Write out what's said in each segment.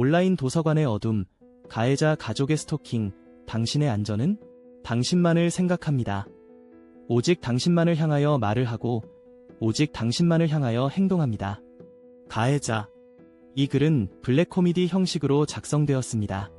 온라인 도서관의 어둠, 가해자 가족의 스토킹, 당신의 안전은? 당신만을 생각합니다. 오직 당신만을 향하여 말을 하고, 오직 당신만을 향하여 행동합니다. 가해자. 이 글은 블랙 코미디 형식으로 작성되었습니다.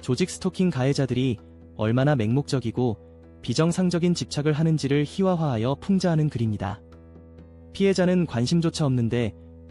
조직 스토킹 가해자들이 얼마나 맹목적이고 비정상적인 집착을 하는지를 희화화하여 풍자하는 글입니다. 피해자는 관심조차 없는데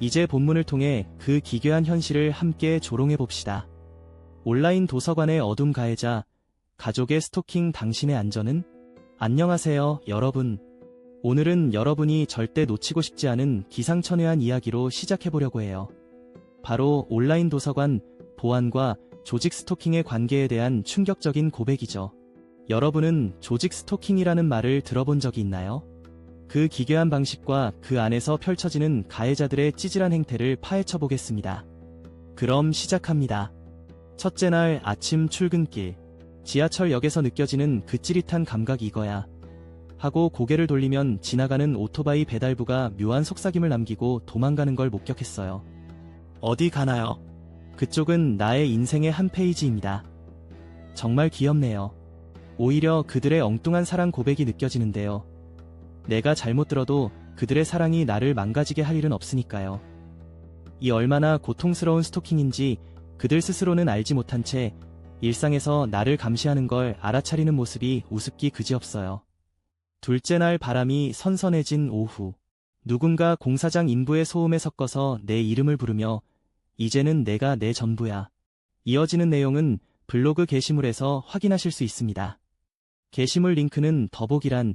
이제 본문을 통해 그 기괴한 현실을 함께 조롱해 봅시다. 온라인 도서관의 어둠 가해자, 가족의 스토킹 당신의 안전은? 안녕하세요, 여러분. 오늘은 여러분이 절대 놓치고 싶지 않은 기상천외한 이야기로 시작해 보려고 해요. 바로 온라인 도서관, 보안과 조직 스토킹의 관계에 대한 충격적인 고백이죠. 여러분은 조직 스토킹이라는 말을 들어본 적이 있나요? 그 기괴한 방식과 그 안에서 펼쳐지는 가해자들의 찌질한 행태를 파헤쳐 보겠습니다. 그럼 시작합니다. 첫째 날 아침 출근길. 지하철역에서 느껴지는 그 찌릿한 감각 이거야. 하고 고개를 돌리면 지나가는 오토바이 배달부가 묘한 속삭임을 남기고 도망가는 걸 목격했어요. 어디 가나요? 그쪽은 나의 인생의 한 페이지입니다. 정말 귀엽네요. 오히려 그들의 엉뚱한 사랑 고백이 느껴지는데요. 내가 잘못 들어도 그들의 사랑이 나를 망가지게 할 일은 없으니까요. 이 얼마나 고통스러운 스토킹인지 그들 스스로는 알지 못한 채 일상에서 나를 감시하는 걸 알아차리는 모습이 우습기 그지없어요. 둘째 날 바람이 선선해진 오후. 누군가 공사장 인부의 소음에 섞어서 내 이름을 부르며 이제는 내가 내 전부야. 이어지는 내용은 블로그 게시물에서 확인하실 수 있습니다. 게시물 링크는 더보기란